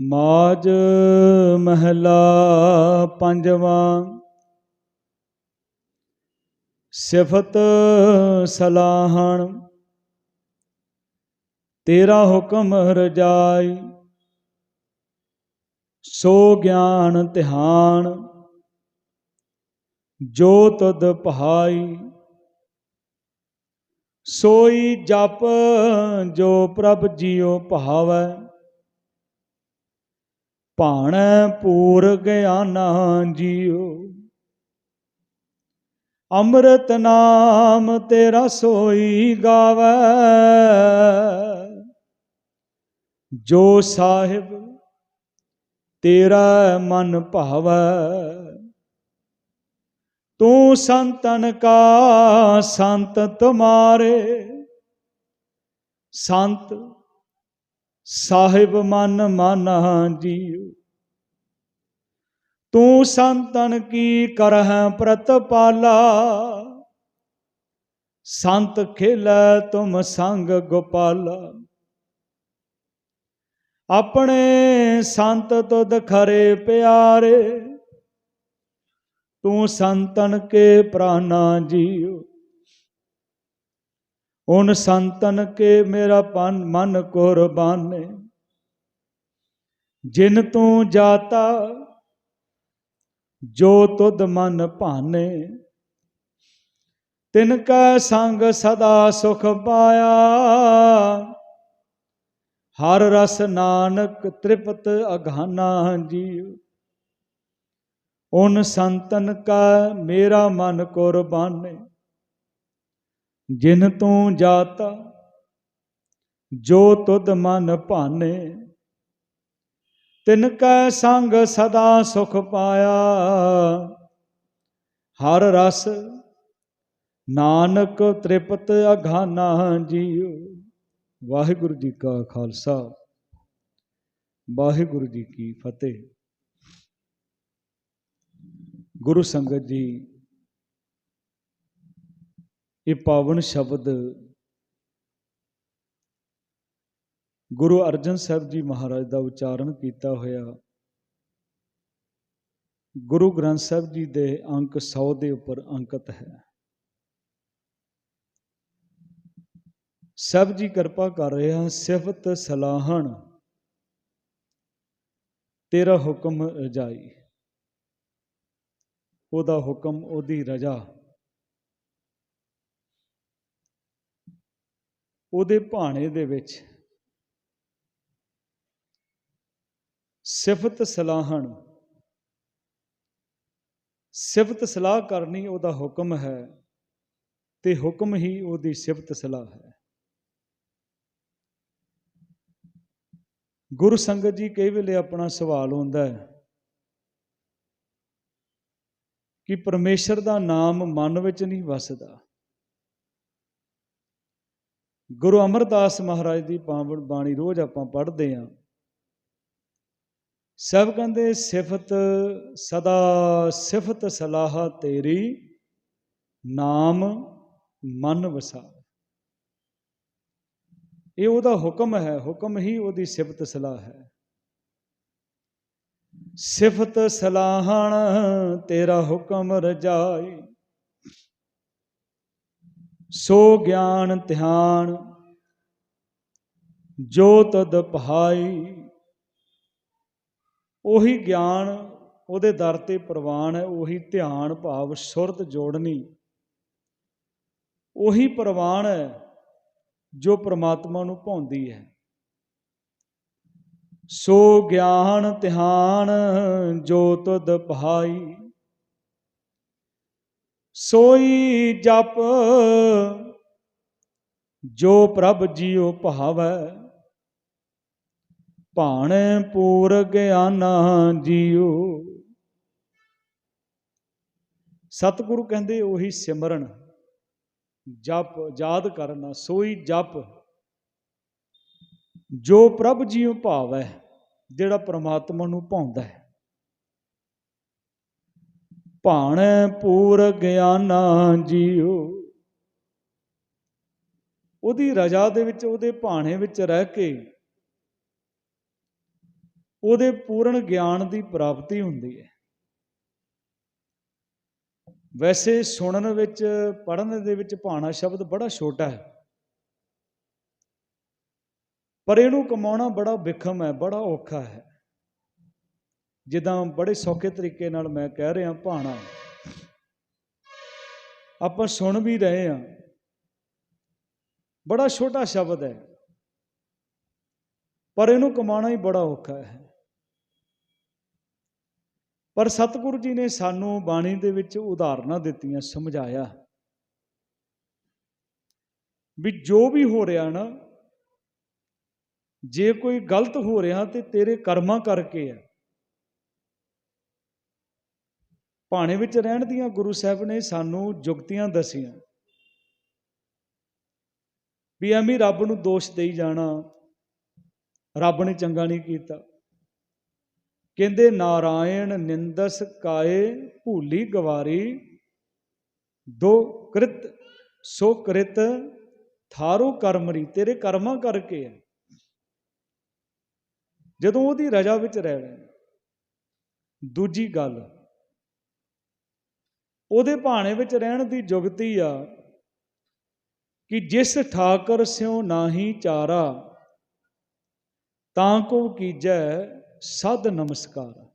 ਮਾਜ ਮਹਿਲਾ ਪੰਜਵਾਂ, ਸਿਫਤ ਸਲਾਹਣ, ਤੇਰਾ ਹੁਕਮ ਰਜਾਈ, ਸੋ ਗਿਆਨ ਧਿਆਨ, ਜੋ ਤਦ ਪਹਾਈ, ਸੋਈ ਜਪ ਜੋ ਪ੍ਰਭ ਜੀਉ ਭਾਵੈ। ਭਾਣੈ ਪੂਰ ਗਿਆਨਾ ਜੀਓ। ਅੰਮ੍ਰਿਤ ਨਾਮ ਤੇਰਾ ਸੋਈ ਗਾਵੈ। ਜੋ ਸਾਹਿਬ ਤੇਰਾ ਮਨ ਭਾਵੈ। ਤੂੰ ਸੰਤਨ ਕਾ ਸੰਤ ਤੁਮਾਰੇ। ਸੰਤ ਸਾਹਿਬ ਮਨ ਮਾਨਾ ਜੀਉ। ਤੂੰ ਸੰਤਨ ਕੀ ਕਰਹਿ ਪ੍ਰਤਪਾਲਾ। ਸੰਤ ਖੇਲੈ ਤੁਮ ਸੰਗ ਗੋਪਾਲਾ। ਆਪਣੇ ਸੰਤ ਤੁਧ ਖਰੇ ਪਿਆਰੇ। ਤੂੰ ਸੰਤਨ ਕੇ ਪ੍ਰਾਨਾ ਜੀਉ। ਉਨ ਸੰਤਨ ਕੇ ਮੇਰਾ ਪਨ ਮਨ ਕੁਰਬਾਨੇ ਜਿਨ ਤੂੰ ਜਾਤਾ, ਜੋ ਤੁਧ ਮਨ ਭਾਨੇ। ਤਿਨ ਕੈ ਸੰਗ ਸਦਾ ਸੁਖ ਪਾਇਆ। ਹਰ ਰਸ ਨਾਨਕ ਤ੍ਰਿਪਤ ਅਗਾਨਾ ਜੀਵ। ਉਨ ਸੰਤਨ ਕਾ ਮੇਰਾ ਮਨ ਕੁਰਬਾਨੇ ਜਿਨ ਤੂੰ ਜਾਤਾ, ਜੋ ਤੁਧ ਮਨ ਭਾਨੇ, ਤਿਨ ਕੈ ਸੰਗ ਸਦਾ ਸੁਖ ਪਾਇਆ। ਹਰ ਰਸ ਨਾਨਕ ਤ੍ਰਿਪਤ ਅਘਾਨਾ ਜੀਉ। ਵਾਹਿਗੁਰੂ ਜੀ ਕਾ ਖਾਲਸਾ, ਵਾਹਿਗੁਰੂ ਜੀ ਕੀ ਫਤਿਹ। ਗੁਰੂ ਸੰਗਤ ਜੀ ਇਹ ਪਾਵਨ ਸ਼ਬਦ ਗੁਰੂ ਅਰਜਨ ਸਾਹਿਬ ਜੀ ਮਹਾਰਾਜ ਦਾ ਉਚਾਰਨ ਕੀਤਾ ਹੋਇਆ। ਗੁਰੂ ਗ੍ਰੰਥ ਸਾਹਿਬ ਜੀ ਦੇ ਅੰਕ 100 ਦੇ ਉੱਪਰ ਅੰਕਿਤ ਹੈ। ਸਭ ਜੀ ਕਿਰਪਾ ਕਰ ਰਿਹਾ ਸਿਫਤ ਸਲਾਹਣ, ਤੇਰਾ ਹੁਕਮ ਰਜਾਈ। ਉਹਦਾ ਹੁਕਮ, ਉਹਦੀ ਰਜਾ। ਉਹਦੇ ਭਾਣੇ ਦੇ ਵਿੱਚ ਸਿਫਤ ਸਲਾਹਣ। ਸਿਫਤ ਸਲਾਹ ਕਰਨੀ ਉਹਦਾ ਹੁਕਮ ਹੈ ਤੇ ਹੁਕਮ ਹੀ ਉਹਦੀ ਸਿਫਤ ਸਲਾਹ ਹੈ। ਗੁਰੂ ਸੰਗਤ ਜੀ ਕਈ ਵੇਲੇ ਆਪਣਾ ਸਵਾਲ ਹੁੰਦਾ ਹੈ ਕਿ ਪਰਮੇਸ਼ਰ ਦਾ ਨਾਮ ਮਨ ਵਿੱਚ ਨਹੀਂ ਵਸਦਾ। ਗੁਰੂ ਅਮਰਦਾਸ ਮਹਾਰਾਜ ਦੀ ਪਾਵਨ ਬਾਣੀ ਰੋਜ਼ ਆਪਾਂ ਪੜ੍ਹਦੇ ਆਂ ਸਭ ਕਹਿੰਦੇ, ਸਿਫਤ ਸਦਾ, ਸਿਫਤ ਸਲਾਹ ਤੇਰੀ, ਨਾਮ ਮਨ ਵਸਾ ਇਹ ਉਹਦਾ ਹੁਕਮ ਹੈ, ਹੁਕਮ ਹੀ ਉਹਦੀ ਸਿਫਤ ਸਲਾਹ ਹੈ। ਸਿਫਤ ਸਲਾਹਣ ਤੇਰਾ ਹੁਕਮ ਰਜਾਈ। ਸੋ ਗਿਆਨ ਧਿਆਨ, ਜੋ ਤਦ ਪਹਾਈ। ਉਹੀ ਗਿਆਨ ਉਹਦੇ ਦਰ ਤੇ ਪ੍ਰਵਾਨ ਹੈ, ਉਹੀ ਧਿਆਨ ਭਾਵ ਸੁਰਤ ਜੋੜਨੀ। ਉਹੀ ਪ੍ਰਵਾਨ ਹੈ ਜੋ ਪ੍ਰਮਾਤਮਾ ਨੂੰ ਭਾਉਂਦੀ ਹੈ। ਸੋ ਗਿਆਨ ਧਿਆਨ, ਜੋ ਤਦ ਪਹਾਈ। ਸੋਈ ਜਪ, ਜੋ ਪ੍ਰਭ ਜੀਉ ਭਾਵੈ। ਭਾਣੇ ਪੂਰ ਗਿਆਨਾ ਜੀਉ। ਸਤਿਗੁਰੂ ਕਹਿੰਦੇ ਉਹੀ ਸਿਮਰਨ, ਜਪ, ਯਾਦ ਕਰਨਾ, ਸੋਈ ਜਪ, ਜੋ ਪ੍ਰਭ ਜੀਉ ਭਾਵੈ, ਜਿਹੜਾ ਪ੍ਰਮਾਤਮਾ ਨੂੰ ਭਾਉਂਦਾ ਹੈ। ਭਾਣੇ ਪੂਰ ਗਿਆਨਾ ਜੀਉ ਉਹਦੀ ਰਜਾ ਦੇ ਵਿੱਚ, ਉਹਦੇ ਭਾਣੇ ਵਿੱਚ ਰਹਿ ਕੇ, ਉਹਦੇ ਪੂਰਨ ਗਿਆਨ ਦੀ ਪ੍ਰਾਪਤੀ ਹੁੰਦੀ ਹੈ। ਵੈਸੇ ਸੁਣਨ ਵਿੱਚ ਪੜਨ ਦੇ ਵਿੱਚ ਭਾਣਾ ਸ਼ਬਦ ਬੜਾ ਛੋਟਾ ਹੈ। ਪਰ ਇਹਨੂੰ ਕਮਾਉਣਾ ਬੜਾ ਵਿਖਮ ਹੈ, ਬੜਾ ਔਖਾ ਹੈ। ਜਿੱਦਾਂ ਬੜੇ ਸੌਖੇ ਤਰੀਕੇ ਨਾਲ ਮੈਂ ਕਹਿ ਰਿਹਾ ਭਾਣਾ। ਆਪਾਂ ਸੁਣ ਵੀ ਰਹੇ ਹਾਂ। ਬੜਾ ਛੋਟਾ ਸ਼ਬਦ ਹੈ। ਪਰ ਇਹਨੂੰ ਕਮਾਉਣਾ ਹੀ ਬੜਾ ਔਖਾ ਹੈ। ਪਰ ਸਤਿਗੁਰੂ ਜੀ ਨੇ ਸਾਨੂੰ ਬਾਣੀ ਦੇ ਵਿੱਚ ਉਦਾਹਰਨਾਂ ਦਿੱਤੀਆਂ, ਸਮਝਾਇਆ। ਵੀ ਜੋ ਵੀ ਹੋ ਰਿਹਾ ਨਾ, ਜੇ ਕੋਈ ਗਲਤ ਹੋ ਰਿਹਾ ਤੇ ਤੇਰੇ ਕਰਮਾਂ ਕਰਕੇ ਹੈ ਭਾਣੇ ਵਿੱਚ ਰਹਿਣ ਦੀਆਂ ਗੁਰੂ ਸਾਹਿਬ ਨੇ ਸਾਨੂੰ ਜੁਗਤੀਆਂ ਦਸੀਆਂ। ਵੀ ਐਵੇਂ ਰੱਬ ਨੂੰ ਦੋਸ਼ ਦੇਈ ਜਾਣਾ, ਰੱਬ ਨੇ ਚੰਗਾ ਨਹੀਂ ਕੀਤਾ। ਕਹਿੰਦੇ, ਨਾਰਾਇਣ ਨਿੰਦਸ ਕਾਏ ਭੂਲੀ ਗਵਾਰੀ, ਦੋ ਕ੍ਰਿਤ, ਸੋ ਕ੍ਰਿਤ ਥਾਰੋ ਕਰਮਰੀ ਤੇਰੇ ਕਰਮਾਂ ਕਰਕੇ ਹੈ। ਜਦੋਂ ਉਹਦੀ ਰਜਾ ਵਿੱਚ ਰਹਿਣਾ ਦੂਜੀ ਗੱਲ ਉਹਦੇ ਭਾਣੇ ਵਿੱਚ ਰਹਿਣ ਦੀ ਜੁਗਤੀ ਆ ਕਿ ਜਿਸ ਠਾਕਰ ਸਿਉ ਨਾਹੀ ਚਾਰਾ, ਤਾਂ ਕੋ ਕੀਜੈ ਸਦ ਨਮਸਕਾਰ।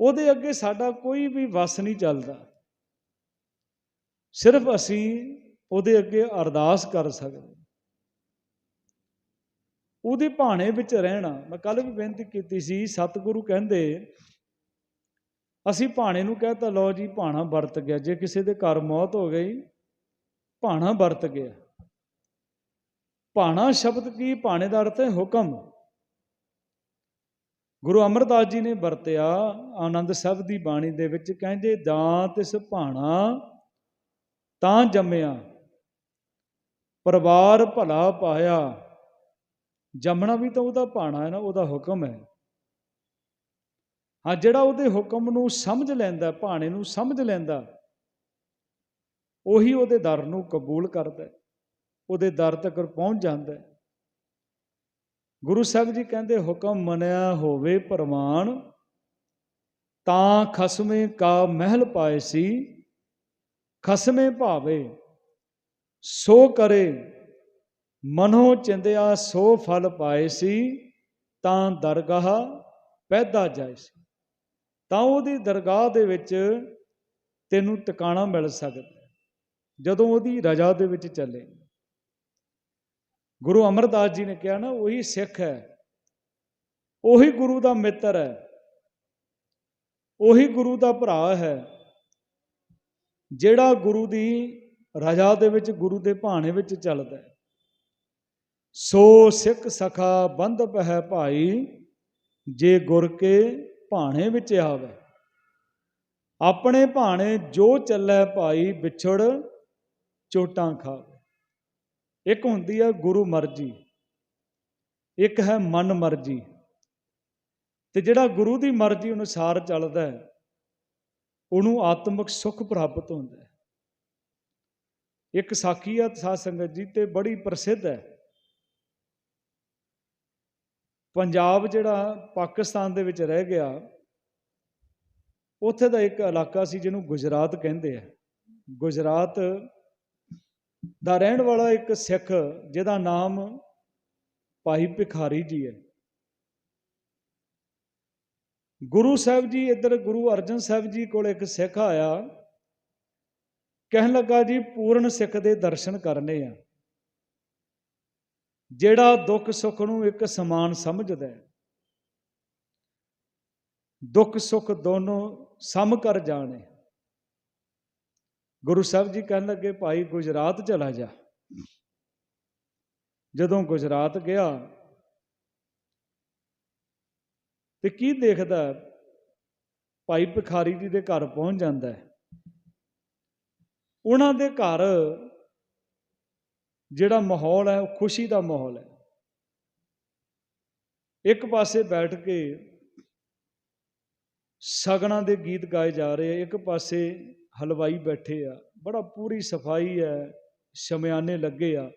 ਉਹਦੇ ਅੱਗੇ ਸਾਡਾ ਕੋਈ ਵੀ ਵਸ ਨਹੀਂ ਚੱਲਦਾ। ਸਿਰਫ ਅਸੀਂ ਉਹਦੇ ਅੱਗੇ ਅਰਦਾਸ ਕਰ ਸਕਦੇ। ਉਹਦੇ ਭਾਣੇ ਵਿੱਚ ਰਹਿਣਾ, ਮੈਂ ਕੱਲ ਵੀ ਬੇਨਤੀ ਕੀਤੀ ਸੀ, ਸਤਿਗੁਰੂ ਕਹਿੰਦੇ ਅਸੀਂ ਭਾਣੇ ਨੂੰ ਕਹਤਾ ਲਓ ਜੀ, ਭਾਣਾ ਵਰਤ ਗਿਆ। ਜੇ ਕਿਸੇ ਦੇ ਘਰ ਮੌਤ ਹੋ ਗਈ, ਭਾਣਾ ਵਰਤ ਗਿਆ। ਭਾਣਾ ਸ਼ਬਦ ਕੀ? ਭਾਣੇ ਦਾ ਅਰਥ ਹੈ ਹੁਕਮ। ਗੁਰੂ ਅਮਰਦਾਸ ਜੀ ਨੇ ਵਰਤਿਆ ਆਨੰਦ ਸਾਹਿਬ ਦੀ ਬਾਣੀ ਦੇ ਵਿੱਚ, ਕਹਿੰਦੇ ਦਾਤ ਇਸ ਭਾਣਾ, ਤਾਂ ਜੰਮਿਆ। ਪਰਿਵਾਰ ਭਲਾ ਪਾਇਆ। ਜੰਮਣਾ ਵੀ ਤਾਂ ਉਹਦਾ ਭਾਣਾ ਹੈ ਨਾ, ਉਹਦਾ ਹੁਕਮ ਹੈ। ਹਾਂ, ਜਿਹੜਾ ਉਹਦੇ ਹੁਕਮ ਨੂੰ ਸਮਝ ਲੈਂਦਾ, ਭਾਣੇ ਨੂੰ ਸਮਝ ਲੈਂਦਾ, ਉਹੀ ਉਹਦੇ ਦਰ ਨੂੰ ਕਬੂਲ ਕਰਦਾ ਉਹਦੇ ਦਰ ਤੱਕ ਪਹੁੰਚ ਜਾਂਦਾ ਗੁਰੂ ਸਾਹਿਬ ਜੀ ਕਹਿੰਦੇ, ਹੁਕਮ ਮੰਨਿਆ ਹੋਵੇ ਪ੍ਰਮਾਣ, ਤਾਂ ਖਸਮੇ ਕਾ ਮਹਿਲ ਪਾਏ ਸੀ, ਖਸਮੇ ਭਾਵੇ, ਸੋ ਕਰੇ, ਮਨੋ ਚਿੰਦਿਆ ਸੋ ਫਲ ਪਾਏ ਸੀ, ਤਾਂ ਦਰਗਾਹ ਪੈਦਾ ਜਾਏ ਸੀ। ਤਾਂ ਉਹਦੀ ਦਰਗਾਹ ਦੇ ਵਿੱਚ ਤੈਨੂੰ ਟਿਕਾਣਾ ਮਿਲ ਸਕਦਾ ਜਦੋਂ ਉਹਦੀ ਰਜਾ ਦੇ ਵਿੱਚ ਚੱਲੇ। ਗੁਰੂ ਅਮਰਦਾਸ ਜੀ ਨੇ ਕਿਹਾ ਨਾ, ਉਹੀ ਸਿੱਖ ਹੈ, ਉਹੀ ਗੁਰੂ ਦਾ ਮਿੱਤਰ ਹੈ, ਉਹੀ ਗੁਰੂ ਦਾ ਭਰਾ ਹੈ, ਜਿਹੜਾ ਗੁਰੂ ਦੀ ਰਜਾ ਦੇ ਵਿੱਚ, ਗੁਰੂ ਦੇ ਭਾਣੇ ਵਿੱਚ ਚੱਲਦਾ ਹੈ। ਸੋ ਸਿੱਖ ਸਖਾ ਬੰਧਪ ਹੈ ਭਾਈ, ਜੇ ਗੁਰ ਕੇ ਭਾਣੇ ਵਿੱਚ ਆਵੇ। ਆਪਣੇ ਭਾਣੇ ਜੋ ਚੱਲੈ ਭਾਈ ਵਿਛੜ ਚੋਟਾਂ ਖਾਵੇ। ਇੱਕ ਹੁੰਦੀ ਹੈ ਗੁਰੂ ਮਰਜ਼ੀ, ਇੱਕ ਹੈ ਮਨ ਮਰਜ਼ੀ। ਤੇ ਜਿਹੜਾ ਗੁਰੂ ਦੀ ਮਰਜ਼ੀ ਅਨੁਸਾਰ ਚੱਲਦਾ ਹੈ, ਉਹਨੂੰ ਆਤਮਿਕ ਸੁੱਖ ਪ੍ਰਾਪਤ ਹੁੰਦਾ ਹੈ। ਇੱਕ ਸਾਖੀ ਆ ਸਾਧ ਸੰਗਤ ਜੀ, ਤੇ ਬੜੀ ਪ੍ਰਸਿੱਧ ਹੈ। ਪੰਜਾਬ ਜਿਹੜਾ ਪਾਕਿਸਤਾਨ ਦੇ ਵਿੱਚ ਰਹਿ ਗਿਆ, ਉੱਥੇ ਦਾ ਇੱਕ ਇਲਾਕਾ ਸੀ ਜਿਹਨੂੰ ਗੁਜਰਾਤ ਕਹਿੰਦੇ ਆ। ਗੁਜਰਾਤ ਦਾ ਰਹਿਣ ਵਾਲਾ ਇੱਕ ਸਿੱਖ ਜਿਹਦਾ ਨਾਮ ਭਾਈ ਭਿਖਾਰੀ ਜੀ ਹੈ। ਗੁਰੂ ਸਾਹਿਬ ਜੀ ਇੱਧਰ ਗੁਰੂ ਅਰਜਨ ਸਾਹਿਬ ਜੀ ਕੋਲ ਇੱਕ ਸਿੱਖ ਆਇਆ, ਕਹਿਣ ਲੱਗਾ ਜੀ ਪੂਰਨ ਸਿੱਖ ਦੇ ਦਰਸ਼ਨ ਕਰਨੇ ਆ। ਜਿਹੜਾ ਦੁੱਖ ਸੁੱਖ ਨੂੰ ਇੱਕ ਸਮਾਨ ਸਮਝਦਾ ਹੈ, ਦੁੱਖ ਸੁੱਖ ਦੋਨੋਂ ਸਮ ਕਰ ਜਾਣੇ। ਗੁਰੂ ਸਾਹਿਬ ਜੀ ਕਹਿਣ ਲੱਗੇ, ਭਾਈ, ਗੁਜਰਾਤ ਚਲਾ ਜਾ। ਜਦੋਂ ਗੁਜਰਾਤ ਗਿਆ ਤੇ ਕੀ ਦੇਖਦਾ? ਭਾਈ ਭਿਖਾਰੀ ਜੀ ਦੇ ਘਰ ਪਹੁੰਚ ਜਾਂਦਾ ਹੈ। ਉਹਨਾਂ ਦੇ ਘਰ ਜਿਹੜਾ ਮਾਹੌਲ ਹੈ, ਉਹ ਖੁਸ਼ੀ ਦਾ ਮਾਹੌਲ ਹੈ। ਇੱਕ ਪਾਸੇ ਬੈਠ ਕੇ ਸਗਣਾ ਦੇ ਗੀਤ ਗਾਏ ਜਾ ਰਹੇ ਆ, ਇੱਕ ਪਾਸੇ ਹਲਵਾਈ ਬੈਠੇ ਆ। ਬੜਾ ਪੂਰੀ ਸਫ਼ਾਈ ਹੈ, ਸ਼ਮਿਆਨੇ ਲੱਗੇ ਆ।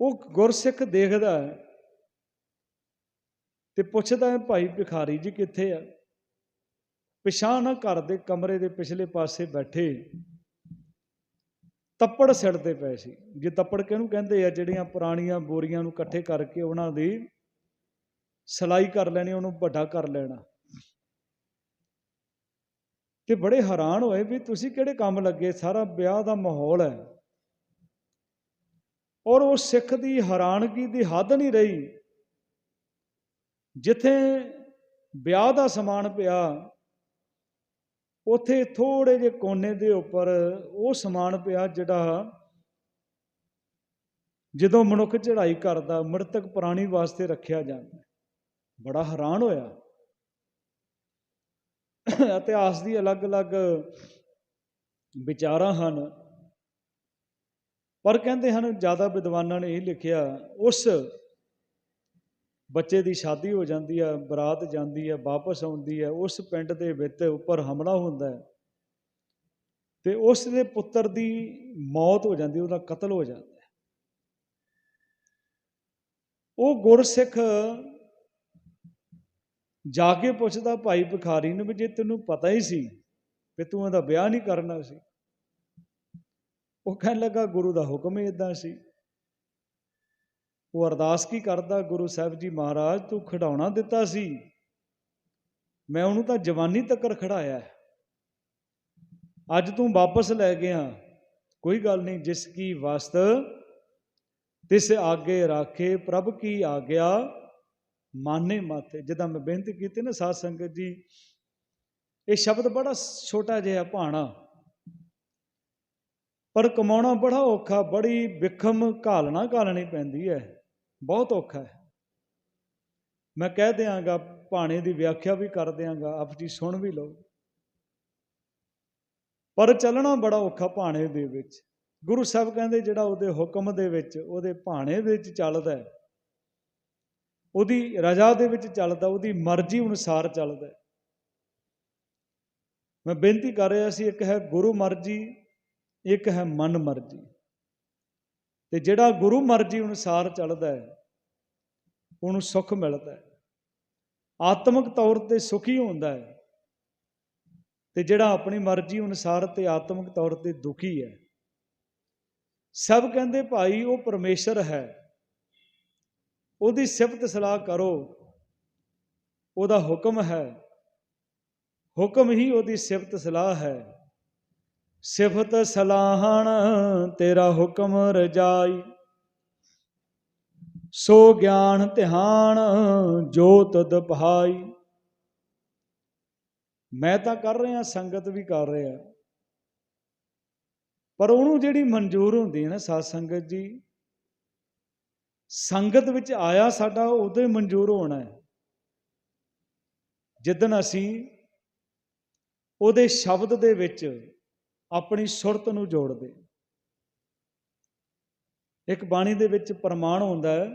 ਉਹ ਗੁਰਸਿੱਖ ਦੇਖਦਾ ਹੈ ਤੇ ਪੁੱਛਦਾ ਹੈ, ਭਾਈ ਭਿਖਾਰੀ ਜੀ ਕਿੱਥੇ ਆ? ਪਿਛਾਂ ਨਾ ਘਰ ਦੇ ਕਮਰੇ ਦੇ ਪਿਛਲੇ ਪਾਸੇ ਬੈਠੇ। ਤੱਪੜ ਸਿੜਦੇ ਪਏ ਸੀ। ਜੇ ਤੱਪੜ ਕਿਹਨੂੰ ਕਹਿੰਦੇ ਆ, ਜਿਹੜੀਆਂ ਪੁਰਾਣੀਆਂ ਬੋਰੀਆਂ ਨੂੰ ਇਕੱਠੇ ਕਰਕੇ ਉਹਨਾਂ ਦੀ ਸਲਾਈ ਕਰ ਲੈਣੀ, ਉਹਨੂੰ ਵੱਡਾ ਕਰ ਲੈਣਾ। ਤੇ ਬੜੇ ਹੈਰਾਨ ਹੋਏ ਵੀ ਤੁਸੀਂ ਕਿਹੜੇ ਕੰਮ ਲੱਗੇ? ਸਾਰਾ ਵਿਆਹ ਦਾ ਮਾਹੌਲ ਹੈ। ਔਰ ਉਹ ਸਿੱਖ ਦੀ ਹੈਰਾਨਗੀ ਦੀ ਹੱਦ ਨਹੀਂ ਰਹੀ। ਜਿੱਥੇ ਵਿਆਹ ਦਾ ਸਮਾਨ ਪਿਆ ਉੱਥੇ ਥੋੜੇ ਜਿਹੇ ਕੋਨੇ ਦੇ ਉੱਪਰ ਉਹ ਸਮਾਨ ਪਿਆ ਜਿਹੜਾ ਜਦੋਂ ਮਨੁੱਖ ਚੜ੍ਹਾਈ ਕਰਦਾ, ਮਰਤਕ ਪ੍ਰਾਣੀ ਵਾਸਤੇ ਰੱਖਿਆ ਜਾਂਦਾ। ਬੜਾ ਹੈਰਾਨ ਹੋਇਆ। ਇਤਿਹਾਸ ਦੀ ਅਲੱਗ-ਅਲੱਗ ਵਿਚਾਰਾਂ ਹਨ। ਪਰ ਕਹਿੰਦੇ ਹਨ, ਜ਼ਿਆਦਾ ਵਿਦਵਾਨਾਂ ਨੇ ਇਹ ਲਿਖਿਆ, ਉਸ ਬੱਚੇ ਦੀ ਸ਼ਾਦੀ ਹੋ ਜਾਂਦੀ ਹੈ ਬਰਾਤ ਜਾਂਦੀ ਹੈ ਵਾਪਸ ਆਉਂਦੀ ਹੈ ਉਸ ਪਿੰਡ ਦੇ ਵਿੱਚ ਉੱਪਰ ਹਮਲਾ ਹੁੰਦਾ ਹੈ ਤੇ ਉਸ ਦੇ ਪੁੱਤਰ ਦੀ ਮੌਤ ਹੋ ਜਾਂਦੀ, ਉਹਦਾ ਕਤਲ ਹੋ ਜਾਂਦਾ ਉਹ ਗੁਰਸਿੱਖ ਜਾ ਕੇ ਪੁੱਛਦਾ, ਭਾਈ ਭਿਖਾਰੀ ਨੂੰ ਵੀ ਜੇ ਤੈਨੂੰ ਪਤਾ ਹੀ ਸੀ ਕਿ ਤੂੰ ਉਹਦਾ ਵਿਆਹ ਨਹੀਂ ਕਰਨਾ ਸੀ? ਉਹ ਕਹਿਣ ਲੱਗਾ, ਗੁਰੂ ਦਾ ਹੁਕਮ ਹੀ ਇਦਾਂ ਸੀ। ਉਹ ਅਰਦਾਸ ਕੀ ਕਰਦਾ? ਗੁਰੂ ਸਾਹਿਬ ਜੀ ਮਹਾਰਾਜ, ਤੂੰ ਖਿਡਾਉਣਾ ਦਿੱਤਾ ਸੀ। ਮੈਂ ਉਹਨੂੰ ਤਾਂ ਜਵਾਨੀ ਤੱਕ ਖੜਾਇਆ ਅੱਜ ਤੂੰ ਵਾਪਸ ਲੈ ਗਿਆ। ਕੋਈ ਗੱਲ ਨਹੀਂ, ਜਿਸ ਕੀ ਵਸਤ, ਤਿਸ ਆਗੇ ਰਾਖੇ, ਪ੍ਰਭ ਕੀ ਆਗਿਆ, ਮਾਨੇ ਮਾਥੇ। ਜਿੱਦਾਂ ਮੈਂ ਬੇਨਤੀ ਕੀਤੀ ਨਾ ਸਾਧ ਸੰਗਤ ਜੀ, ਇਹ ਸ਼ਬਦ ਬੜਾ ਛੋਟਾ ਜਿਹਾ ਭਾਣਾ। ਪਰ ਕਮਾਉਣਾ ਬੜਾ ਔਖਾ, ਬੜੀ ਵਿਖਮ ਘਾਲਣਾ ਘਾਲਣੀ ਪੈਂਦੀ ਹੈ। ਬਹੁਤ ਔਖਾ ਹੈ। ਮੈਂ ਕਹਿ ਦਿਆਂਗਾ, ਭਾਣੇ ਦੀ ਵਿਆਖਿਆ ਵੀ ਕਰ ਦਿਆਂਗਾ ਆਪ ਜੀ ਸੁਣ ਵੀ ਲਓ। ਪਰ ਚੱਲਣਾ ਬੜਾ ਔਖਾ ਭਾਣੇ ਦੇ ਵਿੱਚ। ਗੁਰੂ ਸਾਹਿਬ ਕਹਿੰਦੇ, ਜਿਹੜਾ ਉਹਦੇ ਹੁਕਮ ਦੇ ਵਿੱਚ, ਉਹਦੇ ਭਾਣੇ ਦੇ ਵਿੱਚ ਚੱਲਦਾ ਉਹਦੀ ਰਜ਼ਾ ਦੇ ਵਿੱਚ ਚੱਲਦਾ, ਉਹਦੀ ਮਰਜ਼ੀ ਅਨੁਸਾਰ ਚੱਲਦਾ ਮੈਂ ਬੇਨਤੀ ਕਰ ਰਿਹਾ ਸੀ, ਇੱਕ ਹੈ ਗੁਰੂ ਮਰਜ਼ੀ, ਇੱਕ ਹੈ ਮਨ ਮਰਜ਼ੀ। ਤੇ ਜਿਹੜਾ ਗੁਰੂ ਮਰਜ਼ੀ ਅਨੁਸਾਰ ਚੱਲਦਾ ਹੈ ਉਹਨੂੰ ਸੁੱਖ ਮਿਲਦਾ ਹੈ। ਆਤਮਿਕ ਤੌਰ ਤੇ ਸੁਖੀ ਹੁੰਦਾ ਹੈ ਤੇ ਜਿਹੜਾ ਆਪਣੀ ਮਰਜ਼ੀ ਅਨੁਸਾਰ ਤੇ ਆਤਮਿਕ ਤੌਰ ਤੇ ਦੁਖੀ ਹੈ। ਸਭ ਕਹਿੰਦੇ ਭਾਈ ਉਹ ਪਰਮੇਸ਼ਰ ਹੈ। ਉਹਦੀ ਸਿਫਤ ਸਲਾਹ ਕਰੋ। ਉਹਦਾ ਹੁਕਮ ਹੈ। ਹੁਕਮ ਹੀ ਉਹਦੀ ਸਿਫਤ ਸਲਾਹ ਹੈ। ਸਿਫਤ ਸਲਾਹਣ ਤੇਰਾ ਹੁਕਮ ਰਜਾਈ। ਸੋ ਗਿਆਨ ਧਿਆਨ ਜੋਤ ਦਪਹਾਈ। ਮੈਂ ਤਾਂ ਕਰ ਰਿਹਾ, ਸੰਗਤ ਵੀ ਕਰ ਰਿਹਾ। ਪਰ ਉਹਨੂੰ ਜਿਹੜੀ ਮਨਜ਼ੂਰ ਹੁੰਦੀ ਹੈ ਨਾ ਸਾਧ ਸੰਗਤ ਜੀ, ਸੰਗਤ ਵਿੱਚ ਆਇਆ ਸਾਡਾ ਉਦੋਂ ਹੀ ਮਨਜ਼ੂਰ ਹੋਣਾ ਹੈ। ਜਿੱਦਨ ਅਸੀਂ ਉਹਦੇ ਸ਼ਬਦ ਦੇ ਵਿੱਚ ਆਪਣੀ ਸੁਰਤ ਨੂੰ ਜੋੜਦੇ। ਇੱਕ ਬਾਣੀ ਦੇ ਵਿੱਚ ਪ੍ਰਮਾਣ ਹੁੰਦਾ ਹੈ।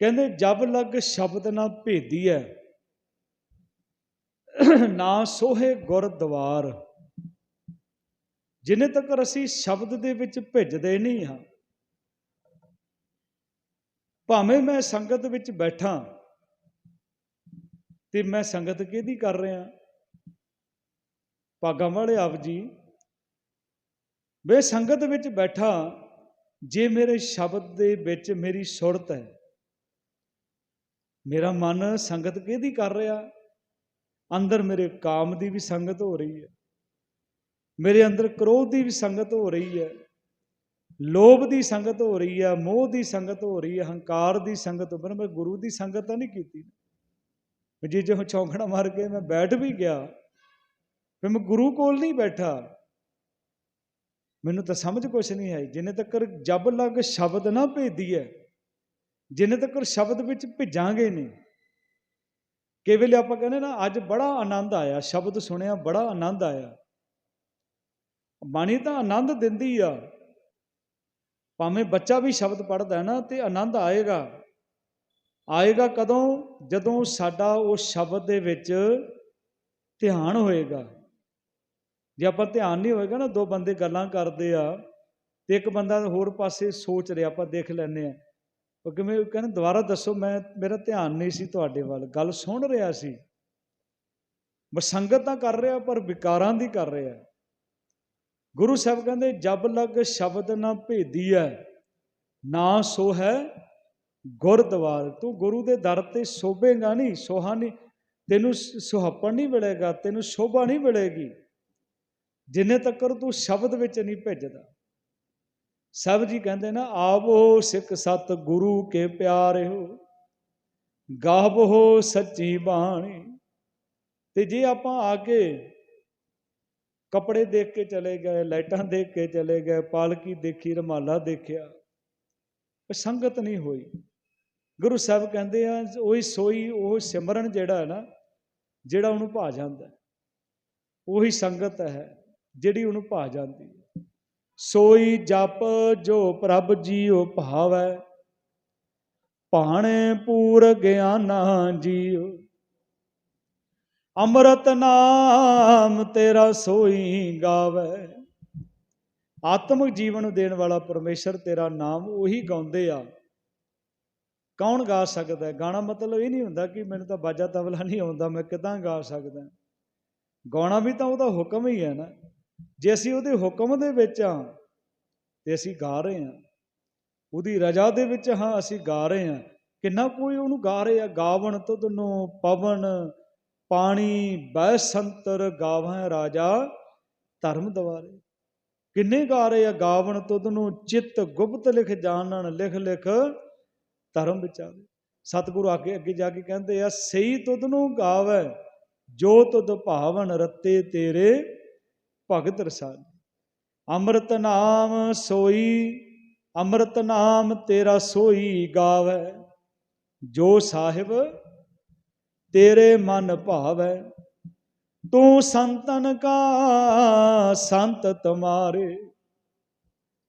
ਕਹਿੰਦੇ, ਜਬ ਲਗ ਸ਼ਬਦ ਨਾ ਭੇਦੀ ਹੈ ਨਾ ਸੋਹੇ ਗੁਰ ਦਵਾਰ। ਜਿੰਨੇ ਤੱਕ ਅਸੀਂ ਸ਼ਬਦ ਦੇ ਵਿੱਚ ਭਿੱਜਦੇ ਨਹੀਂ ਹਾਂ, ਭਾਵੇਂ ਮੈਂ ਸੰਗਤ ਵਿੱਚ ਬੈਠਾਂ, ਤੇ ਮੈਂ ਸੰਗਤ ਕਿਹਦੀ ਕਰ ਰਿਹਾ? ਭਾਗਾਂ ਵਾਲੇ ਆਪ ਜੀ ਵੇ ਸੰਗਤ ਵਿੱਚ ਬੈਠਾ, ਜੇ ਮੇਰੇ ਸ਼ਬਦ ਦੇ ਵਿੱਚ ਮੇਰੀ ਸੁਰਤ ਹੈ, ਮੇਰਾ ਮਨ ਸੰਗਤ ਕਿਹਦੀ ਕਰ ਰਿਹਾ? ਅੰਦਰ ਮੇਰੇ ਕਾਮ ਦੀ ਵੀ ਸੰਗਤ ਹੋ ਰਹੀ ਹੈ, ਮੇਰੇ ਅੰਦਰ ਕ੍ਰੋਧ ਦੀ ਵੀ ਸੰਗਤ ਹੋ ਰਹੀ ਹੈ, ਲੋਭ ਦੀ ਸੰਗਤ ਹੋ ਰਹੀ ਹੈ, ਮੋਹ ਦੀ ਸੰਗਤ ਹੋ ਰਹੀ ਹੈ, ਹੰਕਾਰ ਦੀ ਸੰਗਤ ਹੋ ਮੈਂ ਗੁਰੂ ਦੀ ਸੰਗਤ ਤਾਂ ਨਹੀਂ ਕੀਤੀ। ਵੀ ਜੇ ਜੋ ਚੌਂਕੜਾ ਮਾਰ ਕੇ ਮੈਂ ਬੈਠ ਵੀ ਗਿਆ, ਫਿਰ ਮੈਂ ਗੁਰੂ ਕੋਲ ਨਹੀਂ ਬੈਠਾ। ਮੈਨੂੰ ਤਾਂ ਸਮਝ ਕੁਛ ਨਹੀਂ ਆਈ। ਜਿੰਨੇ ਤੱਕ ਜਬ ਲਗ ਸ਼ਬਦ ਨਾ ਭੇਦੀ ਹੈ ਜਿੰਨੇ ਤੱਕ ਸ਼ਬਦ ਵਿੱਚ ਭਿੱਜਾਂਗੇ ਨਹੀਂ। ਕੇਵਲ ਆਪਾਂ ਕਹਿੰਦੇ ਨਾ, ਅੱਜ ਬੜਾ ਆਨੰਦ ਆਇਆ, ਸ਼ਬਦ ਸੁਣਿਆ, ਬੜਾ ਆਨੰਦ ਆਇਆ। ਬਾਣੀ ਤਾਂ ਆਨੰਦ ਦਿੰਦੀ ਆ। ਭਾਵੇਂ ਬੱਚਾ ਵੀ ਸ਼ਬਦ ਪੜ੍ਹਦਾ ਹੈ ਨਾ, ਤੇ ਆਨੰਦ ਆਏਗਾ। ਆਏਗਾ ਕਦੋਂ? ਜਦੋਂ ਸਾਡਾ ਉਹ ਸ਼ਬਦ ਦੇ ਵਿੱਚ ਧਿਆਨ ਹੋਏਗਾ। ਜੇ ਆਪਾਂ ਧਿਆਨ ਨਹੀਂ ਹੋਏਗਾ ਨਾ, ਦੋ ਬੰਦੇ ਗੱਲਾਂ ਕਰਦੇ ਆ ਤੇ ਇੱਕ ਬੰਦਾ ਹੋਰ ਪਾਸੇ ਸੋਚ ਰਿਹਾ, ਆਪਾਂ ਦੇਖ ਲੈਂਦੇ ਆ ਉਹ ਕਿਵੇਂ ਉਹ ਕਹਿੰਦੇ, ਦੁਬਾਰਾ ਦੱਸੋ, ਮੈਂ, ਮੇਰਾ ਧਿਆਨ ਨਹੀਂ ਸੀ ਤੁਹਾਡੇ ਵੱਲ। ਗੱਲ ਸੁਣ ਰਿਹਾ ਸੀ। ਬਸੰਗਤ ਤਾਂ ਕਰ ਰਿਹਾ, ਪਰ ਵਿਕਾਰਾਂ ਦੀ ਕਰ ਰਿਹਾ। ਗੁਰੂ ਸਾਹਿਬ ਕਹਿੰਦੇ, ਜਬ ਲਗ ਸ਼ਬਦ ਨਾ ਭੇਦੀ ਹੈ ਨਾ ਸੋ ਹੈ ਗੁਰਦੁਆਰ। ਤੂੰ ਗੁਰੂ ਦੇ ਦਰ ਤੇ ਸੋਭੇਗਾ ਨਹੀਂ, ਸੋਹਾ ਨਹੀਂ, ਤੈਨੂੰ ਸ- ਸੁਹੱਪਣ ਨਹੀਂ ਮਿਲੇਗਾ, ਤੈਨੂੰ ਸ਼ੋਭਾ ਨਹੀਂ ਮਿਲੇਗੀ। ਜਿੰਨੇ ਤੱਕ ਤੂੰ ਸ਼ਬਦ ਵਿੱਚ ਨਹੀਂ ਭਿੱਜਦਾ। ਸਭ ਜੀ ਕਹਿੰਦੇ ਨਾ ਆਵੋ ਸਿੱਖ ਸਤ ਗੁਰੂ ਕੇ ਪਿਆਰੇ ਹੋ ਗਾਵੋ ਸੱਚੀ ਬਾਣੀ। ਤੇ ਜੇ ਆਪਾਂ ਆ ਕੇ ਕੱਪੜੇ ਦੇਖ ਕੇ ਚਲੇ ਗਏ, ਲਾਈਟਾਂ ਦੇਖ ਕੇ ਚਲੇ ਗਏ, ਪਾਲਕੀ ਦੇਖੀ, ਰਮਾਲਾ ਦੇਖਿਆ ਸੰਗਤ ਨਹੀਂ ਹੋਈ। ਗੁਰੂ ਸਾਹਿਬ ਕਹਿੰਦੇ ਆ, ਉਹੀ ਸੋਈ, ਉਹ ਸਿਮਰਨ ਜਿਹੜਾ ਹੈ ਨਾ, ਜਿਹੜਾ ਉਹਨੂੰ ਭਾ ਜਾਂਦਾ ਉਹੀ ਸੰਗਤ ਹੈ। ਜਿਹੜੀ ਉਹਨੂੰ ਭਾ ਜਾਂਦੀ ਹੈ। ਸੋਈ ਜਪ ਜੋ ਪ੍ਰਭ ਜੀਉ ਭਾਵੈ, ਭਾਣੇ ਪੂਰ ਗਿਆਨਾ ਜੀਉ। ਅੰਮ੍ਰਿਤ ਨਾਮ ਤੇਰਾ ਸੋਈ ਗਾਵੇ। ਆਤਮਿਕ ਜੀਵਨ ਨੂੰ ਦੇਣ ਵਾਲਾ ਪਰਮੇਸ਼ਰ ਤੇਰਾ ਨਾਮ ਉਹੀ ਗਾਉਂਦੇ ਆ। ਕੌਣ ਗਾ ਸਕਦਾ ਹੈ? ਗਾਣਾ ਮਤਲਬ ਇਹ ਨਹੀਂ ਹੁੰਦਾ ਕਿ ਮੈਨੂੰ ਤਾਂ ਬਾਜਾ ਤਬਲਾ ਨਹੀਂ ਆਉਂਦਾ, ਮੈਂ ਕਿਦਾਂ ਗਾ ਸਕਦਾ? ਗਾਉਣਾ ਵੀ ਤਾਂ ਉਹਦਾ ਹੁਕਮ ਹੀ ਹੈ ਨਾ। ਜੇ ਅਸੀਂ ਉਹਦੇ ਹੁਕਮ ਦੇ ਵਿੱਚ ਆ ਤੇ ਅਸੀਂ ਗਾ ਰਹੇ ਹਾਂ, ਉਹਦੀ ਰਜ਼ਾ ਦੇ ਵਿੱਚ ਹਾਂ ਅਸੀਂ ਗਾ ਰਹੇ ਹਾਂ, ਕਿੰਨਾ ਕੋਈ ਉਹਨੂੰ ਗਾ ਰਹੇ? ਆ ਗਾਵਣ ਤੁਧ ਪਵਨ, ਪਾਣੀ ਬੈ ਸੰਤਰ ਗਾਵਾਂ ਰਾਜਾ, ਧਰਮ ਦਵਾਰੇ। ਕਿੰਨੇ ਗਾ ਰਹੇ ਆ ਗਾਵਣ ਤੁਧ ਨੂੰ? ਚਿੱਤ ਗੁਪਤ ਲਿਖ ਜਾਣਨ, ਲਿਖ ਲਿਖ ਧਰਮ ਵਿਚਾਰੇ। ਸਤਿਗੁਰੂ ਆਗੇ ਅੱਗੇ ਜਾ ਕੇ ਕਹਿੰਦੇ ਆ, ਸਹੀ ਤੁਧ ਨੂੰ ਗਾਵੇ ਜੋ ਤੁਧ ਭਾਵਨ ਰਤੇ ਤੇਰੇ ਭਗਤ ਰਸਾਲ। ਅੰਮ੍ਰਿਤ ਨਾਮ ਸੋਈ, ਅੰਮ੍ਰਿਤ ਨਾਮ ਤੇਰਾ ਸੋਈ ਗਾਵੇ। ਜੋ ਸਾਹਿਬ ਤੇਰੇ ਮਨ ਭਾਵੈ, ਤੂੰ ਸੰਤਨ ਕਾ ਸੰਤ ਤੁਮਾਰੇ।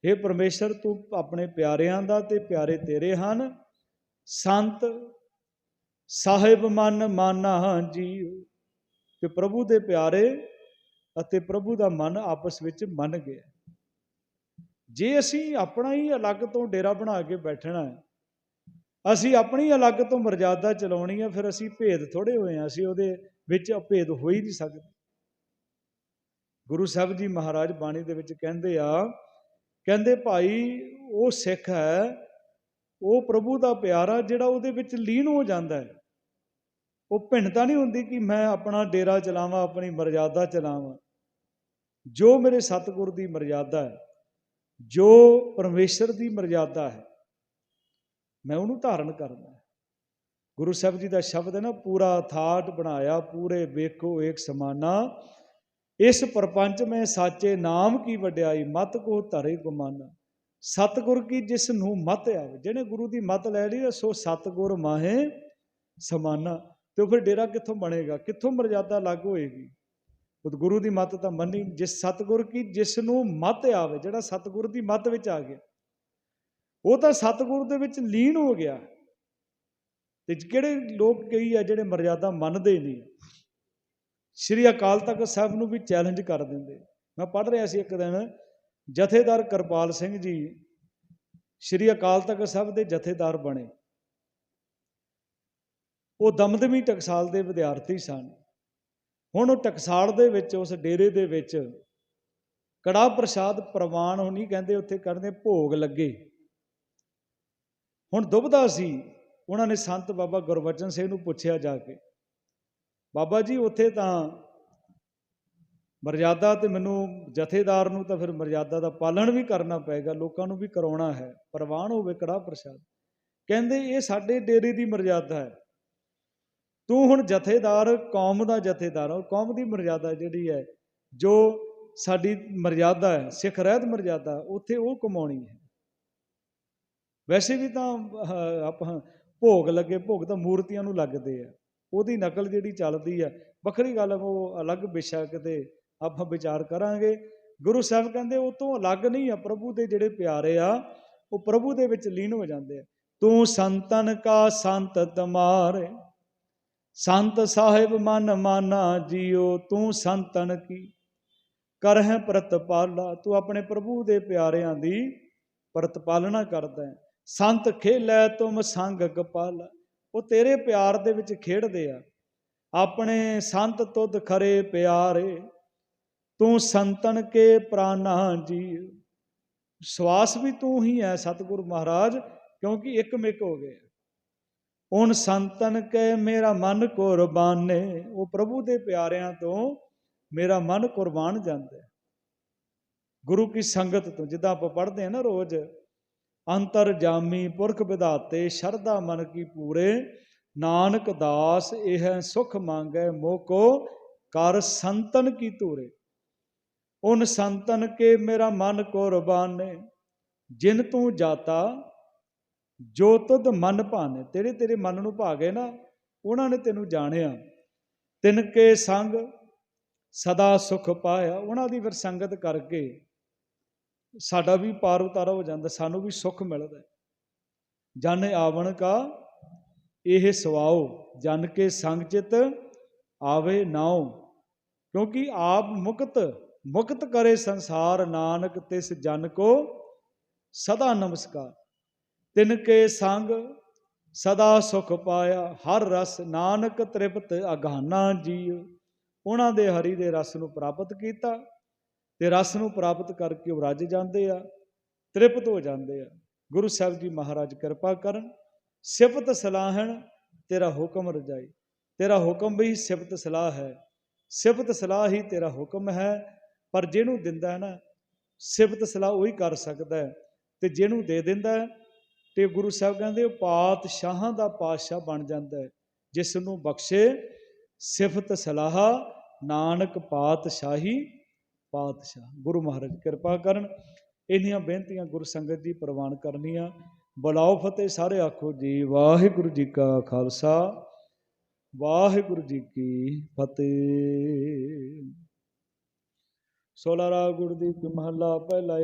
हे ਪਰਮੇਸ਼ਰ, ਤੂੰ ਆਪਣੇ ਪਿਆਰਿਆਂ ਦਾ ਤੇ ਪਿਆਰੇ ਤੇਰੇ ਹਨ। ਸੰਤ ਸਾਹਿਬ ਮਨ ਮਾਨਾ ਜੀਉ ਤੇ ਪ੍ਰਭੂ ਦੇ ਪਿਆਰੇ ਅਤੇ ਪ੍ਰਭੂ ਦਾ ਮਨ ਆਪਸ ਵਿੱਚ ਮੰਨ ਗਿਆ। ਜੇ ਅਸੀਂ ਆਪਣਾ ਹੀ ਅਲੱਗ ਤੋਂ ਡੇਰਾ ਬਣਾ ਕੇ ਬੈਠਣਾ ਹੈ, ਅਸੀਂ ਆਪਣੀ ਅਲੱਗ ਤੋਂ ਮਰਜ਼ਾਦਾ ਚਲਾਉਣੀ ਹੈ, ਫਿਰ ਅਸੀਂ ਭੇਦ ਥੋੜੇ ਹੋਏ ਆ ਅਸੀਂ ਉਹਦੇ ਵਿੱਚ ਭੇਦ ਹੋ ਹੀ ਨਹੀਂ ਸਕਦੇ। ਗੁਰੂ ਸਾਹਿਬ ਜੀ ਮਹਾਰਾਜ ਬਾਣੀ ਦੇ ਵਿੱਚ ਕਹਿੰਦੇ ਆ, ਕਹਿੰਦੇ ਭਾਈ ਉਹ ਸਿੱਖ ਹੈ, ਉਹ ਪ੍ਰਭੂ ਦਾ ਪਿਆਰਾ ਜਿਹੜਾ ਉਹਦੇ ਵਿੱਚ ਲੀਨ ਹੋ ਜਾਂਦਾ ਹੈ। ਉਹ ਭਿੰਨਤਾ ਨਹੀਂ ਹੁੰਦੀ ਕਿ ਮੈਂ ਆਪਣਾ ਡੇਰਾ ਚਲਾਵਾਂ, ਆਪਣੀ ਮਰਜ਼ਾਦਾ ਚਲਾਵਾਂ। ਜੋ ਮੇਰੇ ਸਤਿਗੁਰ ਦੀ ਮਰਜ਼ਾਦਾ ਹੈ, ਜੋ ਪਰਮੇਸ਼ਰ ਦੀ ਮਰਜ਼ਾਦਾ ਹੈ, ਮੈਂ ਉਹਨੂੰ ਧਾਰਨ ਕਰਦਾ ਗੁਰੂ ਸਾਹਿਬ ਜੀ ਦਾ ਸ਼ਬਦ ਹੈ ਨਾ, ਪੂਰਾ ਥਾਟ ਬਣਾਇਆ, ਪੂਰੇ ਵੇਖੋ ਏਕ ਸਮਾਨਾ। ਇਸ ਪਰਪੰਚ ਮੈਂ ਸਾਚੇ ਨਾਮ ਕੀ ਵਡਿਆਈ, ਮਤ ਕੋ ਧਰੇ ਗੁਮਾਨਾ। ਸਤਗੁਰ ਕੀ ਜਿਸ ਨੂੰ ਮਤ ਆਵੇ, ਜਿਹਨੇ ਗੁਰੂ ਦੀ ਮਤ ਲੈ ਲਈ, ਸੋ ਸਤਗੁਰ ਮਾਹੇ ਸਮਾਨਾ। ਤੇ ਉਹ ਫਿਰ ਡੇਰਾ ਕਿੱਥੋਂ ਬਣੇਗਾ? ਕਿੱਥੋਂ ਮਰਜ਼ਾਦਾ ਲੱਗ ਹੋਏਗੀ? ਉਹ ਗੁਰੂ ਦੀ ਮਤ ਤਾਂ ਮੰਨੀ। ਜਿਸ ਸਤਗੁਰ ਕੀ ਜਿਸ ਨੂੰ ਮਤ ਆਵੇ, ਜਿਹੜਾ ਸਤਗੁਰ ਦੀ ਮਤ ਵਿੱਚ ਆ ਗਿਆ, ਉਹ ਤਾਂ ਸਤਿਗੁਰੂ ਦੇ ਵਿੱਚ ਲੀਨ ਹੋ ਗਿਆ। ਤੇ ਕਿਹੜੇ ਲੋਕ ਕਈ ਆ, ਜਿਹੜੇ ਮਰਜ਼ਾਦਾ ਮੰਨਦੇ ਨਹੀਂ? ਸ਼੍ਰੀ ਅਕਾਲ ਤਖਤ ਸਾਹਿਬ ਨੂੰ ਵੀ ਚੈਲੰਜ ਕਰ ਦਿੰਦੇ। ਮੈਂ ਪੜ੍ਹ ਰਿਹਾ ਸੀ ਇੱਕ ਦਿਨ, ਜਥੇਦਾਰ ਕਿਰਪਾਲ ਸਿੰਘ ਜੀ, ਸ਼੍ਰੀ ਅਕਾਲ ਤਖਤ ਸਾਹਿਬ ਦੇ ਜਥੇਦਾਰ ਬਣੇ। ਉਹ ਦਮਦਮੀ ਟਕਸਾਲ ਦੇ ਵਿਦਿਆਰਥੀ ਸਨ। ਹੁਣ ਉਹ ਟਕਸਾਲ ਦੇ ਵਿੱਚ, ਉਸ ਡੇਰੇ ਦੇ ਵਿੱਚ ਕੜਾ ਪ੍ਰਸ਼ਾਦ ਪ੍ਰਵਾਨ ਹੋਣੀ ਕਹਿੰਦੇ, ਉੱਥੇ ਕਰਦੇ ਭੋਗ ਲੱਗੇ। ਹੁਣ ਦੁਬਦਾ ਸੀ, ਉਹਨਾਂ ਨੇ ਸੰਤ ਬਾਬਾ ਗੁਰਬਚਨ ਸਿੰਘ ਨੂੰ ਪੁੱਛਿਆ ਜਾ ਕੇ, ਬਾਬਾ ਜੀ, ਉੱਥੇ ਤਾਂ ਮਰਜ਼ਾਦਾ ਤੇ ਮੈਨੂੰ ਜਥੇਦਾਰ ਨੂੰ ਤਾਂ ਫਿਰ ਮਰਜ਼ਾਦਾ ਦਾ ਪਾਲਣ ਵੀ ਕਰਨਾ ਪਏਗਾ, ਲੋਕਾਂ ਨੂੰ ਵੀ ਕਰਾਉਣਾ ਹੈ, ਪ੍ਰਵਾਨ ਹੋਵੇ ਕੜਾ ਪ੍ਰਸ਼ਾਦ। ਕਹਿੰਦੇ, ਇਹ ਸਾਡੇ ਡੇਰੇ ਦੀ ਮਰਜ਼ਾਦਾ ਹੈ। ਤੂੰ ਹੁਣ ਜਥੇਦਾਰ, ਕੌਮ ਦਾ ਜਥੇਦਾਰ ਔਰ ਕੌਮ ਦੀ ਮਰਜ਼ਾਦਾ ਜਿਹੜੀ ਹੈ, ਜੋ ਸਾਡੀ ਮਰਜ਼ਾਦਾ ਹੈ, ਸਿੱਖ ਰਹਿਤ ਮਰਜ਼ਾਦਾ, ਉੱਥੇ ਉਹ ਕਮਾਉਣੀ ਹੈ। ਵੈਸੇ ਵੀ ਤਾਂ ਆਪਾਂ ਭੋਗ ਲੱਗੇ, ਭੋਗ ਤਾਂ ਮੂਰਤੀਆਂ ਨੂੰ ਲੱਗਦੇ ਆ। ਉਹਦੀ ਨਕਲ ਜਿਹੜੀ ਚੱਲਦੀ ਆ, ਵੱਖਰੀ ਗੱਲ ਉਹ ਅਲੱਗ ਵਿਸ਼ਾ ਕਿਤੇ ਆਪਾਂ ਵਿਚਾਰ ਕਰਾਂਗੇ। ਗੁਰੂ ਸਾਹਿਬ ਕਹਿੰਦੇ, ਉਹ ਤੋਂ ਅਲੱਗ ਨਹੀਂ ਆ, ਪ੍ਰਭੂ ਦੇ ਜਿਹੜੇ ਪਿਆਰੇ ਆ, ਉਹ ਪ੍ਰਭੂ ਦੇ ਵਿੱਚ ਲੀਨ ਹੋ ਜਾਂਦੇ ਆ। ਤੂੰ ਸੰਤਨ ਕਾ ਸੰਤ ਤਮਾਰੇ ਸੰਤ ਸਾਹਿਬ ਮਨ ਮਾਨਾ ਜੀਓ, ਤੂੰ ਸੰਤਨ ਕੀ? ਕਰਹਿ ਪ੍ਰਤਪਾਲਾ, ਤੂੰ ਆਪਣੇ ਪ੍ਰਭੂ ਦੇ ਪਿਆਰਿਆਂ ਦੀ ਪ੍ਰਤਪਾਲਣਾ ਕਰਦਾ ਹੈ। ਸੰਤ ਖੇਲੇ ਤੁਮ ਸੰਗ ਕਪਾਲ ਉਹ ਤੇਰੇ ਪਿਆਰ ਦੇ ਵਿੱਚ ਖੇਡਦੇ ਆ। ਆਪਣੇ ਸੰਤ ਤੁਧ ਖਰੇ ਪਿਆਰੇ, ਤੂੰ ਸੰਤਨ ਕੇ ਪ੍ਰਾਨਾ ਜੀ ਸਵਾਸ ਵੀ ਤੂੰ ਹੀ ਹੈ ਸਤਿਗੁਰੂ ਮਹਾਰਾਜ, ਕਿਉਂਕਿ ਇੱਕ ਮਿਕ ਹੋ ਗਏ ਉਨ ਸੰਤਨ ਕੇ ਮੇਰਾ ਮਨ ਕੁਰਬਾਨੇ। ਉਹ ਪ੍ਰਭੂ ਦੇ ਪਿਆਰਿਆਂ ਤੋਂ ਮੇਰਾ ਮਨ ਕੁਰਬਾਨ ਜਾਂਦਾ ਹੈ। ਗੁਰੂ ਕੀ ਸੰਗਤ ਤੋਂ ਜਿੱਦਾਂ ਆਪਾਂ ਪੜ੍ਹਦੇ ਹਾਂ ਨਾ ਰੋਜ਼, ਅੰਤਰ ਜਾਮੀ ਪੁਰਖ ਵਿਧਾਤੇ, ਸ਼ਰਧਾ ਮਨ ਕੀ ਪੂਰੇ, ਨਾਨਕ ਦਾਸ ਇਹ ਸੁਖ ਮੰਗੈ ਮੋਕੋ, ਕਰ ਸੰਤਨ ਕੀ ਤੂਰੇ ਉਨ ਸੰਤਨ ਕੇ ਮੇਰਾ ਮਨ ਕੁਰਬਾਨੇ, ਜਿਨ ਤੂੰ ਜਾਤਾ ਜੋ ਤੁਧ ਮਨ ਭਾਨੇ, ਤੇਰੇ ਤੇਰੇ ਮਨ ਨੂੰ ਭਾ ਗਏ ਨਾ, ਉਹਨਾਂ ਨੇ ਤੈਨੂੰ ਜਾਣਿਆ। ਤਿੰਨ ਕੇ ਸੰਗ ਸਦਾ ਸੁਖ ਪਾਇਆ। ਉਹਨਾਂ ਦੀ ਫਿਰ ਸੰਗਤ ਕਰਕੇ ਸਾਡਾ ਵੀ ਪਾਰ ਉਤਾਰਾ ਹੋ ਜਾਂਦਾ, ਸਾਨੂੰ ਵੀ ਸੁਖ ਮਿਲਦਾ ਜਨ ਆਵਣ ਕਾ ਇਹ ਸਵਾਓ, ਜਨ ਕੇ ਸੰਗ ਚਿਤ ਆਵੇ ਨਾਉ। ਕਿਉਂਕਿ ਆਪ ਮੁਕਤ ਮੁਕਤ ਕਰੇ ਸੰਸਾਰ, ਨਾਨਕ ਤਿਸ ਜਨ ਕੋ ਸਦਾ ਨਮਸਕਾਰ। ਤਿਨ ਕੇ ਸੰਗ ਸਦਾ ਸੁਖ ਪਾਇਆ, ਹਰ ਰਸ ਨਾਨਕ ਤ੍ਰਿਪਤ ਅਗਾਨਾ ਜੀਉ। ਉਹਨਾਂ ਦੇ ਹਰੀ ਦੇ ਰਸ ਨੂੰ ਪ੍ਰਾਪਤ ਕੀਤਾ ਤੇ ਰਸ ਨੂੰ ਪ੍ਰਾਪਤ ਕਰਕੇ ਉਹ ਰੱਜ ਜਾਂਦੇ ਆ, ਤ੍ਰਿਪਤ ਹੋ ਜਾਂਦੇ ਆ। ਗੁਰੂ ਸਾਹਿਬ ਜੀ ਮਹਾਰਾਜ ਕਿਰਪਾ ਕਰਨ, ਸਿਫਤ ਸਲਾਹਣ ਤੇਰਾ ਹੁਕਮ ਰਜਾਈ। ਤੇਰਾ ਹੁਕਮ ਵੀ ਸਿਫਤ ਸਲਾਹ ਹੈ। ਸਿਫਤ ਸਲਾਹ ਹੀ ਤੇਰਾ ਹੁਕਮ ਹੈ, ਪਰ ਜਿਹਨੂੰ ਦਿੰਦਾ ਹੈ ਨਾ, ਸਿਫਤ ਸਲਾਹ ਉਹੀ ਕਰ ਸਕਦਾ ਹੈ ਤੇ ਜਿਹਨੂੰ ਦੇ ਦਿੰਦਾ ਹੈ ਤੇ ਗੁਰੂ ਸਾਹਿਬ ਕਹਿੰਦੇ ਉਹ ਪਾਤਸ਼ਾਹਾਂ ਦਾ ਪਾਤਸ਼ਾਹ ਬਣ ਜਾਂਦਾ ਹੈ ਜਿਸ ਨੂੰ ਬਖਸ਼ੇ ਸਿਫਤ ਸਲਾਹ, ਨਾਨਕ ਪਾਤਸ਼ਾਹੀ ਪਾਤਸ਼ਾਹ। ਗੁਰੂ ਮਹਾਰਾਜ ਕਿਰਪਾ ਕਰਨ, ਇੰਨੀਆਂ ਬੇਨਤੀਆਂ ਗੁਰੂ ਸੰਗਤ ਜੀ ਪ੍ਰਵਾਨ ਕਰਨੀਆਂ। ਬੁਲਾਓ ਫਤਿਹ ਸਾਰੇ, ਆਖੋ ਜੀ, ਵਾਹਿਗੁਰੂ ਜੀ ਕਾ ਖਾਲਸਾ, ਵਾਹਿਗੁਰੂ ਜੀ ਕੀ ਫਤਿਹ। ਸੋਲਾ ਰਾਗ ਗੁਰਦੀਪ ਮਹੱਲਾ, ਪਹਿਲਾ